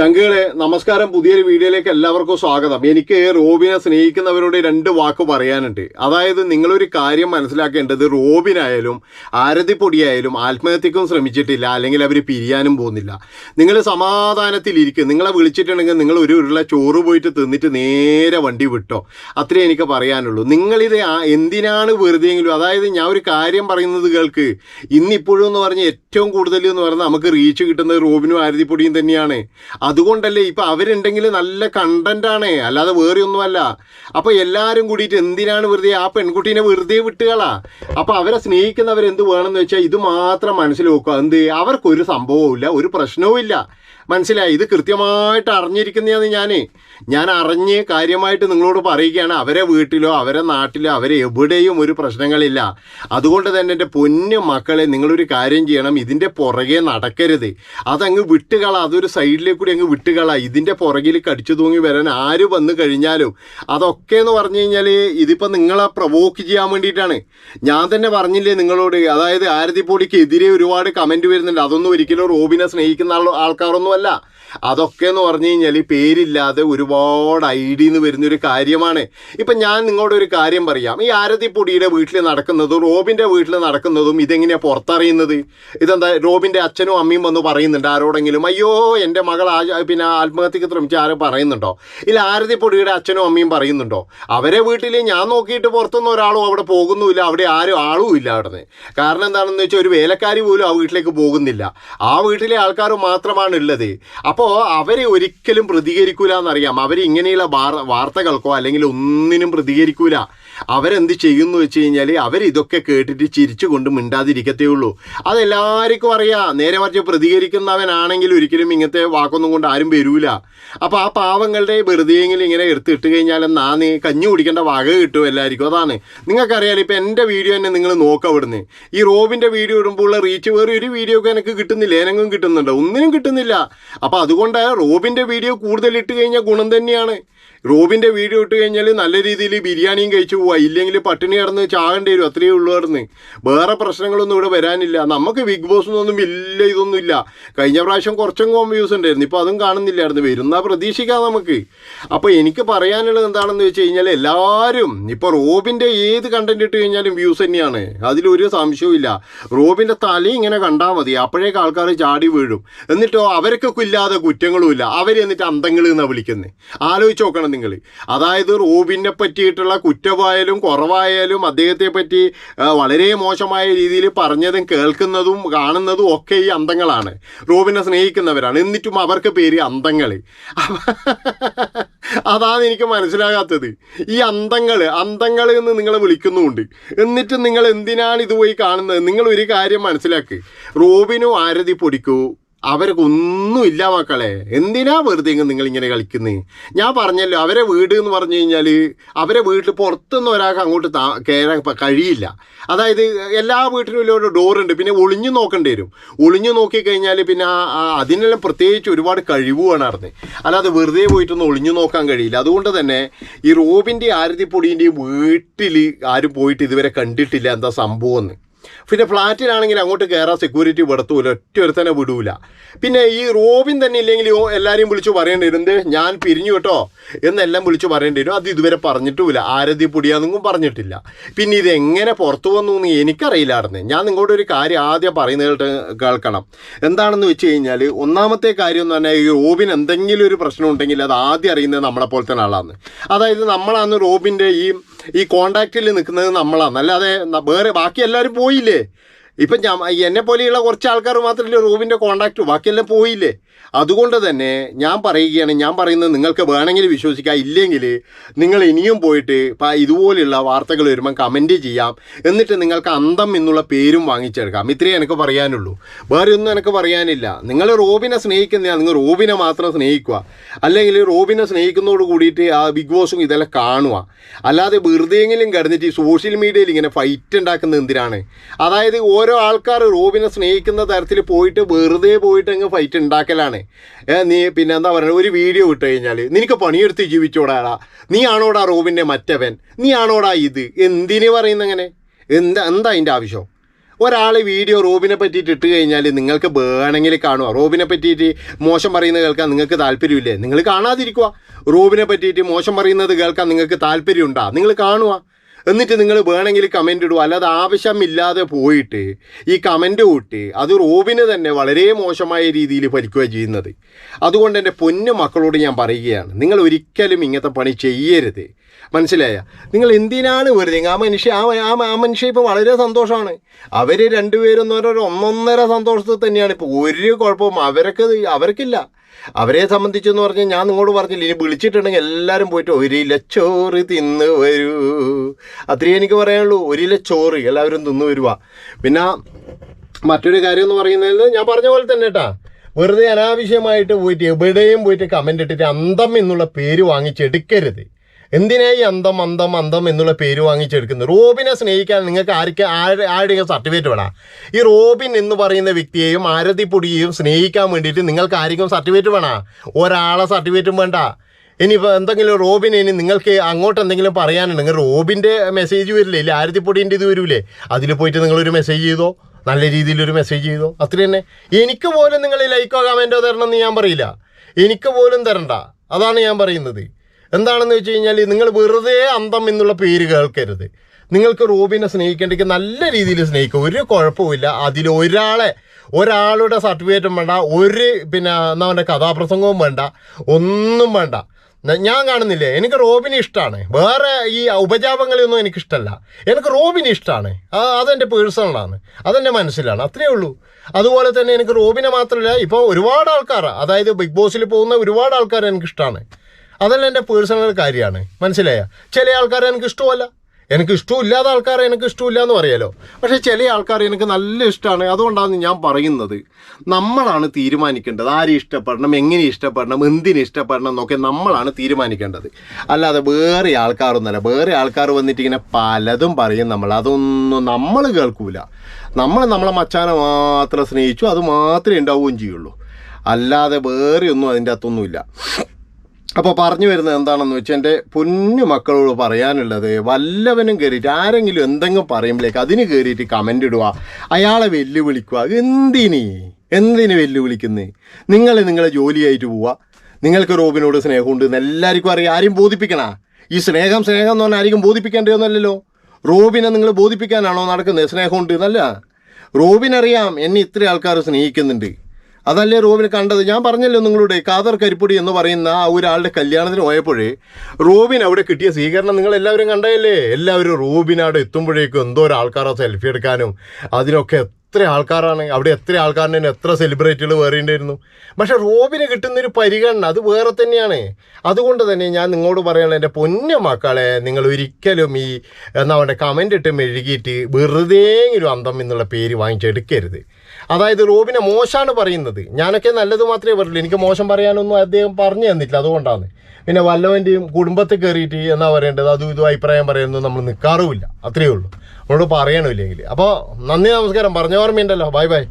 ചങ്കുകളെ നമസ്കാരം പുതിയൊരു വീഡിയോയിലേക്ക് എല്ലാവർക്കും സ്വാഗതം. എനിക്ക് റോബിനെ സ്നേഹിക്കുന്നവരോട് രണ്ട് വാക്ക് പറയാനുണ്ട്. അതായത് നിങ്ങളൊരു കാര്യം മനസ്സിലാക്കേണ്ടത് റോബിനായാലും ആരതിപ്പൊടിയായാലും ആത്മഹത്യക്കും ശ്രമിച്ചിട്ടില്ല അല്ലെങ്കിൽ അവർ പിരിയാനും പോകുന്നില്ല. നിങ്ങൾ സമാധാനത്തിലിരിക്കും നിങ്ങളെ വിളിച്ചിട്ടുണ്ടെങ്കിൽ നിങ്ങൾ ഒരു ഉരുള ചോറ് പോയിട്ട് തിന്നിട്ട് നേരെ വണ്ടി വിട്ടോ. അത്രേ എനിക്ക് പറയാനുള്ളൂ. നിങ്ങളിത് എന്തിനാണ് വെറുതെയെങ്കിലും അതായത് ഞാൻ ഒരു കാര്യം പറയുന്നത് കേൾക്ക്. ഇന്നിപ്പോഴും എന്ന് പറഞ്ഞാൽ ഏറ്റവും കൂടുതൽ എന്ന് പറഞ്ഞാൽ നമുക്ക് റീച്ച് കിട്ടുന്നത് റോബിനും ആരതിപ്പൊടിയും തന്നെയാണ്. അതുകൊണ്ടല്ലേ ഇപ്പം അവരുണ്ടെങ്കിൽ നല്ല കണ്ടന്റ് ആണ്. അല്ലാതെ വേറെ ഒന്നുമല്ല അപ്പോൾ എല്ലാവരും കൂടിയിട്ട് എന്തിനാണ് വെറുതെ ആ പെൺകുട്ടീനെ വെറുതെ വിട്ടുകളാ? അപ്പോൾ അവരെ സ്നേഹിക്കുന്നവരെന്ത് വേണമെന്ന് വെച്ചാൽ ഇത് മാത്രം മനസ്സിൽ വെക്കുക. എന്ത്? അവർക്കൊരു സംഭവവും ഇല്ല ഒരു പ്രശ്നവും ഇല്ല. മനസ്സിലായി? ഇത് കൃത്യമായിട്ട് അറിഞ്ഞിരിക്കുന്നതാണ് ഞാൻ ഞാൻ അറിഞ്ഞ് കാര്യമായിട്ട് നിങ്ങളോട് പറയുകയാണ്. അവരെ വീട്ടിലോ അവരെ നാട്ടിലോ അവരെ എവിടെയും ഒരു പ്രശ്നങ്ങളില്ല. അതുകൊണ്ട് തന്നെ എന്റെ പൊന്നു മക്കളെ നിങ്ങളൊരു കാര്യം ചെയ്യണം. ഇതിന്റെ പുറകെ നടക്കരുത്. അതങ്ങ് വിട്ടുകള. അതൊരു സൈഡിലേക്ക് കൂടി അങ്ങ് വിട്ടുകള. ഇതിന്റെ പുറകിൽ കടിച്ചു തൂങ്ങി വരാൻ ആര് വന്നു കഴിഞ്ഞാലും അതൊക്കെ എന്ന് പറഞ്ഞു കഴിഞ്ഞാൽ ഇതിപ്പോൾ നിങ്ങളെ പ്രവോക്ക് ചെയ്യാൻ വേണ്ടിയിട്ടാണ്. ഞാൻ തന്നെ പറഞ്ഞില്ലേ നിങ്ങളോട് അതായത് ആരതിപ്പൊടിക്ക് എതിരെ ഒരുപാട് കമന്റ് വരുന്നുണ്ട്. അതൊന്നും ഒരിക്കലും റോബിനെ സ്നേഹിക്കുന്ന ആൾ ആൾക്കാരൊന്നുമല്ല. അതൊക്കെ എന്ന് പറഞ്ഞു കഴിഞ്ഞാൽ പേരില്ലാതെ ഒരുപാട് ഐഡിന്ന് വരുന്നൊരു കാര്യമാണ്. ഇപ്പം ഞാൻ നിങ്ങളോട് ഒരു കാര്യം പറയാം. ഈ ആരതിപ്പൊടിയുടെ വീട്ടിൽ നടക്കുന്നതും റോബിന്റെ വീട്ടിൽ നടക്കുന്നതും ഇതെങ്ങനെയാണ് പുറത്തറിയുന്നത്? ഇതെന്താ റോബിന്റെ അച്ഛനും അമ്മയും വന്ന് പറയുന്നുണ്ട് ആരോടെങ്കിലും? അയ്യോ എന്റെ മകൾ ആ പിന്നെ ആത്മഹത്യക്ക് ശ്രമിച്ച് ആരും പറയുന്നുണ്ടോ? ഇല്ല ആരതിപ്പൊടിയുടെ അച്ഛനും അമ്മയും പറയുന്നുണ്ടോ? അവരെ വീട്ടിൽ ഞാൻ നോക്കിയിട്ട് പുറത്തുനിന്ന് ഒരാളും അവിടെ പോകുന്നുമില്ല. അവിടെ ആരും ആളും ഇല്ല അവിടെ കാരണം എന്താണെന്ന് വെച്ചാൽ ഒരു വേലക്കാരി പോലും ആ വീട്ടിലേക്ക് പോകുന്നില്ല. ആ വീട്ടിലെ ആൾക്കാർ മാത്രമാണ് ഉള്ളത് അപ്പോൾ അവരെ ഒരിക്കലും പ്രതികരിക്കൂല എന്നറിയാം അവർ ഇങ്ങനെയുള്ള വാർ- വാർത്തകൾക്കോ അല്ലെങ്കിൽ ഒന്നിനും പ്രതികരിക്കൂല. അവരെന്ത് ചെയ്യുന്നു വെച്ച് കഴിഞ്ഞാൽ അവരിതൊക്കെ കേട്ടിട്ട് ചിരിച്ചു കൊണ്ട് മിണ്ടാതിരിക്കത്തേ ഉള്ളൂ അതെല്ലാവർക്കും അറിയാം. നേരെ മറിച്ച് പ്രതികരിക്കുന്നവനാണെങ്കിൽ ഒരിക്കലും ഇങ്ങനത്തെ വാക്കൊന്നും കൊണ്ട് ആരും വരൂല. അപ്പോൾ ആ പാവങ്ങളുടെ വെറുതെയെങ്കിലും ഇങ്ങനെ എടുത്തിട്ട് കഴിഞ്ഞാൽ നാന്ന് കഞ്ഞി കുടിക്കേണ്ട വക കിട്ടും എല്ലാവർക്കും. അതാണ്. നിങ്ങൾക്കറിയാലോ ഇപ്പം എന്റെ വീഡിയോ തന്നെ നിങ്ങൾ നോക്കാം അവിടുന്ന്. ഈ റോബിന്റെ വീഡിയോ ഇടുമ്പോൾ ഉള്ള റീച്ച് വേറെ ഒരു വീഡിയോ ഒക്കെ എനിക്ക് കിട്ടുന്നില്ല. എനങ്ങും കിട്ടുന്നുണ്ടോ. ഒന്നിനും കിട്ടുന്നില്ല. അപ്പോൾ അതുകൊണ്ട് റോബിന്റെ വീഡിയോ കൂടുതൽ ഇട്ട് കഴിഞ്ഞാൽ ഗുണം തന്നെയാണ്. റോബിന്റെ വീഡിയോ ഇട്ട് കഴിഞ്ഞാൽ നല്ല രീതിയിൽ ബിരിയാണിയും കഴിച്ചു പോവാ. ഇല്ലെങ്കിൽ പട്ടിണി കിടന്ന് ചാകേണ്ടി വരും. അത്രയേ ഉള്ളൂ കിടന്ന് വേറെ പ്രശ്നങ്ങളൊന്നും ഇവിടെ വരാനില്ല. നമുക്ക് ബിഗ് ബോസിനൊന്നും ഇല്ല ഇതൊന്നും ഇല്ല. കഴിഞ്ഞ പ്രാവശ്യം കുറച്ചും വ്യൂസ് ഉണ്ടായിരുന്നു. ഇപ്പോൾ അതും കാണുന്നില്ലായിരുന്നു. വരുന്ന പ്രതീക്ഷിക്കാം നമുക്ക്. അപ്പോൾ എനിക്ക് പറയാനുള്ളത് എന്താണെന്ന് വെച്ച് കഴിഞ്ഞാൽ എല്ലാവരും ഇപ്പോൾ റോബിന്റെ ഏത് കണ്ടന്റ് ഇട്ട് കഴിഞ്ഞാലും വ്യൂസ് തന്നെയാണ്. അതിലൊരു സംശയവും ഇല്ല. റോബിന്റെ തല ഇങ്ങനെ കണ്ടാൽ മതി. അപ്പോഴേക്ക് ആൾക്കാർ ചാടി വീഴും. എന്നിട്ടോ അവർക്കൊക്കെ ഇല്ലാതെ കുറ്റങ്ങളുമില്ല അവർ എന്നിട്ട് അന്തങ്ങൾ എന്നാണ് വിളിക്കുന്നത് ആലോചിച്ച് നോക്കണം. നിങ്ങൾ. അതായത് റൂബിനെ പറ്റിയിട്ടുള്ള കുറ്റമായാലും കുറവായാലും അദ്ദേഹത്തെ പറ്റി വളരെ മോശമായ രീതിയിൽ പറഞ്ഞതും കേൾക്കുന്നതും കാണുന്നതും ഒക്കെ ഈ അന്തങ്ങളാണ്. റൂബിനെ സ്നേഹിക്കുന്നവരാണ്. എന്നിട്ടും അവർക്ക് പേര് അന്തങ്ങൾ അതാണ് എനിക്ക് മനസ്സിലാകാത്തത്. ഈ അന്തങ്ങൾ അന്തങ്ങൾ എന്ന് നിങ്ങളെ വിളിക്കുന്നുമുണ്ട്. എന്നിട്ടും നിങ്ങൾ എന്തിനാണ് ഇത് പോയി കാണുന്നത്? നിങ്ങൾ ഒരു കാര്യം മനസ്സിലാക്ക്. റോബിനും ആരതി പൊടിക്കൂ. അവർക്ക് ഒന്നുമില്ല മക്കളെ. എന്തിനാ വെറുതെ നിങ്ങൾ ഇങ്ങനെ കളിക്കുന്നത് ഞാൻ പറഞ്ഞല്ലോ അവരെ വീട് എന്ന് പറഞ്ഞു കഴിഞ്ഞാൽ അവരെ വീട്ടിൽ പുറത്തുനിന്ന് ഒരാൾക്ക് അങ്ങോട്ട് താ കയറാൻ കഴിയില്ല. അതായത് എല്ലാ വീട്ടിലും ഒരു ഡോറുണ്ട് പിന്നെ ഒളിഞ്ഞു നോക്കേണ്ടി വരും. ഒളിഞ്ഞു നോക്കിക്കഴിഞ്ഞാൽ പിന്നെ അതിനെല്ലാം പ്രത്യേകിച്ച് ഒരുപാട് കഴിവ് വേണമായിരുന്നു അല്ലാതെ വെറുതെ പോയിട്ടൊന്നും ഒളിഞ്ഞു നോക്കാൻ കഴിയില്ല. അതുകൊണ്ട് തന്നെ ഈ റോബിന്റെ ആരതിപ്പൊടീന്റെയും വീട്ടിൽ ആരും പോയിട്ട് ഇതുവരെ കണ്ടിട്ടില്ല എന്താ സംഭവം എന്ന്. പിന്നെ ഫ്ലാറ്റിലാണെങ്കിൽ അങ്ങോട്ട് കയറാൻ സെക്യൂരിറ്റി വിടത്തൂല ഒറ്റ ഒരുത്തനെ വിടൂല. പിന്നെ ഈ റോബിൻ തന്നെ ഇല്ലെങ്കിൽ എല്ലാവരെയും വിളിച്ചു പറയേണ്ടി വരും. ഞാൻ പിരിഞ്ഞു കേട്ടോ. എന്നെല്ലാം വിളിച്ചു പറയേണ്ടി വരും. അത് ഇതുവരെ പറഞ്ഞിട്ടുമില്ല. ആരതി പൊടിയാണെന്നും പറഞ്ഞിട്ടില്ല. പിന്നെ ഇത് എങ്ങനെ പുറത്തു വന്നു എന്ന് എനിക്കറിയില്ലായിരുന്നു. ഞാൻ നിങ്ങളുടെ ഒരു കാര്യം ആദ്യം പറയുന്നത് കേൾക്കണം. എന്താണെന്ന് വെച്ച് കഴിഞ്ഞാൽ ഒന്നാമത്തെ കാര്യം എന്ന് പറഞ്ഞാൽ ഈ റോബിൻ എന്തെങ്കിലും ഒരു പ്രശ്നം ഉണ്ടെങ്കിൽ അത് ആദ്യം അറിയുന്നത് നമ്മളെ പോലത്തെ ആളാണ് അതായത് നമ്മളാണ് റോബിന്റെ ഈ ഈ കോണ്ടാക്റ്റിൽ നിൽക്കുന്നത് നമ്മളാണ് അല്ലാതെ വേറെ ബാക്കി എല്ലാവരും പോയില്ലേ? ഇപ്പം എന്നെ പോലെയുള്ള കുറച്ച് ആൾക്കാർ മാത്രമല്ലേ റൂമിന്റെ കോണ്ടാക്റ്റ് ബാക്കിയെല്ലാം പോയില്ലേ? അതുകൊണ്ട് തന്നെ ഞാൻ പറയുകയാണ് ഞാൻ പറയുന്നത് നിങ്ങൾക്ക് വേണമെങ്കിൽ വിശ്വസിക്കാം ഇല്ലെങ്കിൽ നിങ്ങൾ ഇനിയും പോയിട്ട് ഇപ്പം ഇതുപോലെയുള്ള വാർത്തകൾ വരുമ്പം കമന്റ് ചെയ്യാം. എന്നിട്ട് നിങ്ങൾക്ക് അന്തം എന്നുള്ള പേരും വാങ്ങിച്ചെടുക്കാം. ഇത്രയേ എനിക്ക് പറയാനുള്ളൂ. വേറെ ഒന്നും എനിക്ക് പറയാനില്ല. നിങ്ങൾ റോബിനെ സ്നേഹിക്കുന്ന നിങ്ങൾ റോബിനെ മാത്രം സ്നേഹിക്കുക. അല്ലെങ്കിൽ റോബിനെ സ്നേഹിക്കുന്നതോട് കൂടിയിട്ട് ആ ബിഗ് ബോസും ഇതെല്ലാം കാണുക. അല്ലാതെ വെറുതെയെങ്കിലും കിടന്നിട്ട് സോഷ്യൽ മീഡിയയിൽ ഇങ്ങനെ ഫൈറ്റ് ഉണ്ടാക്കുന്നത് എന്തിനാണ്? അതായത് ഓരോ ആൾക്കാർ റോബിനെ സ്നേഹിക്കുന്ന തരത്തിൽ പോയിട്ട് വെറുതെ പോയിട്ട് അങ്ങ് ഫൈറ്റ് ഉണ്ടാക്കലാണ് നീ പിന്നെ എന്താ പറയുക ഒരു വീഡിയോ ഇട്ട് കഴിഞ്ഞാൽ നിനക്ക് പണിയെടുത്ത് ജീവിച്ചോടാടാ നീ ആണോടാ റോബിന്റെ മറ്റവൻ? നീ ആണോടാ ഇത്? എന്തിനു പറയുന്നങ്ങനെ എന്താ എന്താ അതിന്റെ ആവശ്യം? ഒരാൾ വീഡിയോ റോബിനെ പറ്റിയിട്ട് ഇട്ട് കഴിഞ്ഞാൽ നിങ്ങൾക്ക് വേണമെങ്കിൽ കാണുക റോബിനെ പറ്റിയിട്ട് മോശം പറയുന്നത് കേൾക്കാൻ നിങ്ങൾക്ക് താല്പര്യമില്ലേ? നിങ്ങൾ കാണാതിരിക്കുക റോബിനെ പറ്റിയിട്ട് മോശം പറയുന്നത് കേൾക്കാൻ നിങ്ങൾക്ക് താല്പര്യമുണ്ടാ. നിങ്ങൾ കാണുക എന്നിട്ട് നിങ്ങൾ വേണമെങ്കിൽ കമന്റ് ഇടുക അല്ലാതെ ആവശ്യമില്ലാതെ പോയിട്ട് ഈ കമന്റ് കൂട്ട് അത് റോബിന് തന്നെ വളരെ മോശമായ രീതിയിൽ ഫലിക്കുക ചെയ്യുന്നത്. അതുകൊണ്ട് എന്റെ പൊന്നു മക്കളോട് ഞാൻ പറയുകയാണ് നിങ്ങൾ ഒരിക്കലും ഇങ്ങനത്തെ പണി ചെയ്യരുത്. മനസ്സിലായ? നിങ്ങൾ എന്തിനാണ് വെറുതെ? ആ മനുഷ്യ ആ ആ മനുഷ്യ ഇപ്പോൾ വളരെ സന്തോഷമാണ്. അവർ രണ്ടുപേരും എന്ന് പറഞ്ഞാൽ ഒന്നൊന്നര സന്തോഷത്തിൽ തന്നെയാണ്. ഇപ്പോൾ ഒരു കുഴപ്പവും അവർക്ക് അവർക്കില്ല. അവരെ സംബന്ധിച്ചെന്ന് പറഞ്ഞാൽ ഞാൻ നിങ്ങളോട് പറഞ്ഞില്ല. ഇനി വിളിച്ചിട്ടുണ്ടെങ്കിൽ എല്ലാവരും പോയിട്ട് ഒരില ചോറ് തിന്ന് വരൂ. അത്രയും എനിക്ക് പറയാനുള്ളൂ. ഒരില ചോറ് എല്ലാവരും തിന്നു വരുക പിന്നെ മറ്റൊരു കാര്യം എന്ന് പറയുന്നത് ഞാൻ പറഞ്ഞ പോലെ തന്നെ കേട്ടാ വെറുതെ അനാവശ്യമായിട്ട് പോയിട്ട് എവിടെയും പോയിട്ട് കമന്റ് ഇട്ടിട്ട് അന്തം എന്നുള്ള പേര് വാങ്ങിച്ചെടുക്കരുത്. എന്തിനായി അന്തം അന്തം അന്തം എന്നുള്ള പേര് വാങ്ങിച്ചെടുക്കുന്നത്? റോബിനെ സ്നേഹിക്കാൻ നിങ്ങൾക്ക് ആർക്ക് ആരുടെ ആരുടെയും സർട്ടിഫിക്കറ്റ് വേണം? ഈ റോബിൻ എന്ന് പറയുന്ന വ്യക്തിയെയും ആരതിപ്പൊടിയെയും സ്നേഹിക്കാൻ വേണ്ടിയിട്ട് നിങ്ങൾക്ക് ആർക്കും സർട്ടിഫിക്കറ്റ് വേണം? ഒരാളെ സർട്ടിഫിക്കറ്റും വേണ്ട. ഇനിയിപ്പോൾ എന്തെങ്കിലും റോബിൻ ഇനി നിങ്ങൾക്ക് അങ്ങോട്ട് എന്തെങ്കിലും പറയാനുണ്ടെങ്കിൽ റോബിന്റെ മെസ്സേജ് വരില്ലേ? ഇല്ല ആരതിപ്പൊടീന്റെ ഇത് വരില്ലേ അതിൽ പോയിട്ട് നിങ്ങളൊരു മെസ്സേജ് ചെയ്തോ? നല്ല രീതിയിലൊരു മെസ്സേജ് ചെയ്തോ? അത്ര തന്നെ. എനിക്ക് പോലും നിങ്ങൾ ലൈക്കോ കമന്റോ തരണമെന്ന് ഞാൻ പറയില്ല. എനിക്ക് പോലും തരണ്ട. അതാണ് ഞാൻ പറയുന്നത്. എന്താണെന്ന് വെച്ച് കഴിഞ്ഞാൽ നിങ്ങൾ വെറുതെ അന്തം എന്നുള്ള പേര് കേൾക്കരുത്. നിങ്ങൾക്ക് റോബിനെ സ്നേഹിക്കേണ്ടെങ്കിൽ നല്ല രീതിയിൽ സ്നേഹിക്കുക. ഒരു കുഴപ്പമില്ല അതിൽ ഒരാളെ ഒരാളുടെ സർട്ടിഫിക്കറ്റും വേണ്ട. ഒരു പിന്നെ എന്താ പറയുക കഥാപ്രസംഗവും വേണ്ട. ഒന്നും വേണ്ട. ഞാൻ കാണുന്നില്ലേ? എനിക്ക് റോബിനെ ഇഷ്ടമാണ് വേറെ ഈ ഉപജാപങ്ങളൊന്നും എനിക്കിഷ്ടമല്ല എനിക്ക് റോബിനെ ഇഷ്ടമാണ് അതെന്റെ പേഴ്സണലാണ്. അതെന്റെ മനസ്സിലാണ്. അത്രയേ ഉള്ളൂ. അതുപോലെ തന്നെ എനിക്ക് റോബിനെ മാത്രമല്ല ഇപ്പോൾ ഒരുപാട് ആൾക്കാർ അതായത് ബിഗ് ബോസിൽ പോകുന്ന ഒരുപാട് ആൾക്കാർ എനിക്ക് ഇഷ്ടമാണ് അതെല്ലാം എന്റെ പേഴ്സണൽ കാര്യമാണ്. മനസ്സിലായ? ചില ആൾക്കാരെ എനിക്ക് ഇഷ്ടമല്ല. എനിക്ക് ഇഷ്ടമില്ലാത്ത ആൾക്കാരെ എനിക്ക് ഇഷ്ടമില്ല എന്ന് പറയാലോ പക്ഷേ ചില ആൾക്കാർ എനിക്ക് നല്ല ഇഷ്ടമാണ്. അതുകൊണ്ടാണ് ഞാൻ പറയുന്നത്. നമ്മളാണ് തീരുമാനിക്കേണ്ടത്. ആരെ ഇഷ്ടപ്പെടണം എങ്ങനെ ഇഷ്ടപ്പെടണം എന്തിന് ഇഷ്ടപ്പെടണം എന്നൊക്കെ നമ്മളാണ് തീരുമാനിക്കേണ്ടത്. അല്ലാതെ വേറെ ആൾക്കാരൊന്നുമല്ല. വേറെ ആൾക്കാർ വന്നിട്ട് ഇങ്ങനെ പലതും പറയും നമ്മൾ. അതൊന്നും നമ്മൾ കേൾക്കൂല. നമ്മൾ നമ്മളെ മച്ചാനെ മാത്രം സ്നേഹിച്ചു അത് മാത്രമേ ഉണ്ടാവുകയും ചെയ്യുള്ളൂ. അല്ലാതെ വേറെ ഒന്നും അതിന്റെ അകത്തൊന്നുമില്ല. അപ്പോൾ പറഞ്ഞു വരുന്നത് എന്താണെന്ന് വെച്ചാൽ എന്റെ പൊന്നു മക്കളോട് പറയാനുള്ളത് വല്ലവനും കയറിയിട്ട് ആരെങ്കിലും എന്തെങ്കിലും പറയുമ്പോഴേക്ക് അതിന് കയറിയിട്ട് കമന്റ് ഇടുക അയാളെ വെല്ലുവിളിക്കുക. എന്തിന്? എന്തിന് വെല്ലുവിളിക്കുന്നത് നിങ്ങൾ നിങ്ങളെ ജോലിയായിട്ട് പോവുക. നിങ്ങൾക്ക് റോബിനോട് സ്നേഹമുണ്ട് എന്ന് എല്ലാവർക്കും അറിയാം. ആരും ബോധിപ്പിക്കണ? ഈ സ്നേഹം സ്നേഹം എന്ന് പറഞ്ഞാൽ ആർക്കും ബോധിപ്പിക്കേണ്ടതൊന്നുമല്ലല്ലോ റോബിനെ നിങ്ങൾ ബോധിപ്പിക്കാനാണോ നടക്കുന്നത്? സ്നേഹമുണ്ട് എന്നല്ല. റോബിനറിയാം എന്നെ ഇത്ര ആൾക്കാർ സ്നേഹിക്കുന്നുണ്ട്. അതല്ലേ റോബിന് കണ്ടത്? ഞാൻ പറഞ്ഞല്ലോ നിങ്ങളുടെ കാതർ കരിപ്പൊടി എന്ന് പറയുന്ന ആ ഒരാളുടെ കല്യാണത്തിന് പോയപ്പോഴേ റോബിൻ അവിടെ കിട്ടിയ സ്വീകരണം നിങ്ങൾ എല്ലാവരും കണ്ടതല്ലേ? എല്ലാവരും റോബിൻ അവിടെ എത്തുമ്പോഴേക്കും എന്തോ ഒരു ആൾക്കാരെ സെൽഫി എടുക്കാനും അതിനൊക്കെ എത്ര ആൾക്കാരാണ് അവിടെ എത്ര ആൾക്കാരുടെ എത്ര സെലിബ്രിറ്റികൾ വേറേണ്ടിയിരുന്നു പക്ഷെ റോബിന് കിട്ടുന്നൊരു പരിഗണന അത് വേറെ തന്നെയാണ്. അതുകൊണ്ട് തന്നെ ഞാൻ നിങ്ങളോട് പറയാനുള്ള എന്റെ പൊന്ന മക്കളെ നിങ്ങൾ ഒരിക്കലും ഈ എന്താ പറയുക കമന്റ് ഇട്ട് മെഴുകിയിട്ട് വെറുതെ ഒരു അന്തം എന്നുള്ള പേര് വാങ്ങിച്ചെടുക്കരുത് അതായത് റോബിനെ മോശമാണ് പറയുന്നത്. ഞാനൊക്കെ നല്ലത് മാത്രമേ പറയുള്ളൂ എനിക്ക് മോശം പറയാനൊന്നും അദ്ദേഹം പറഞ്ഞു തന്നിട്ടില്ല. അതുകൊണ്ടാണ്. പിന്നെ വല്ലവന്റെയും കുടുംബത്തിൽ കയറിയിട്ട് എന്നാ പറയേണ്ടത്? അതും ഇതും അഭിപ്രായം പറയുന്നത് നമ്മൾ നിൽക്കാറുമില്ല അത്രയേ ഉള്ളൂ. നമ്മളോട് പറയണമില്ലെങ്കിൽ അപ്പോൾ നന്ദി നമസ്കാരം. പറഞ്ഞ ഓർമ്മയുണ്ടല്ലോ. Bye bye.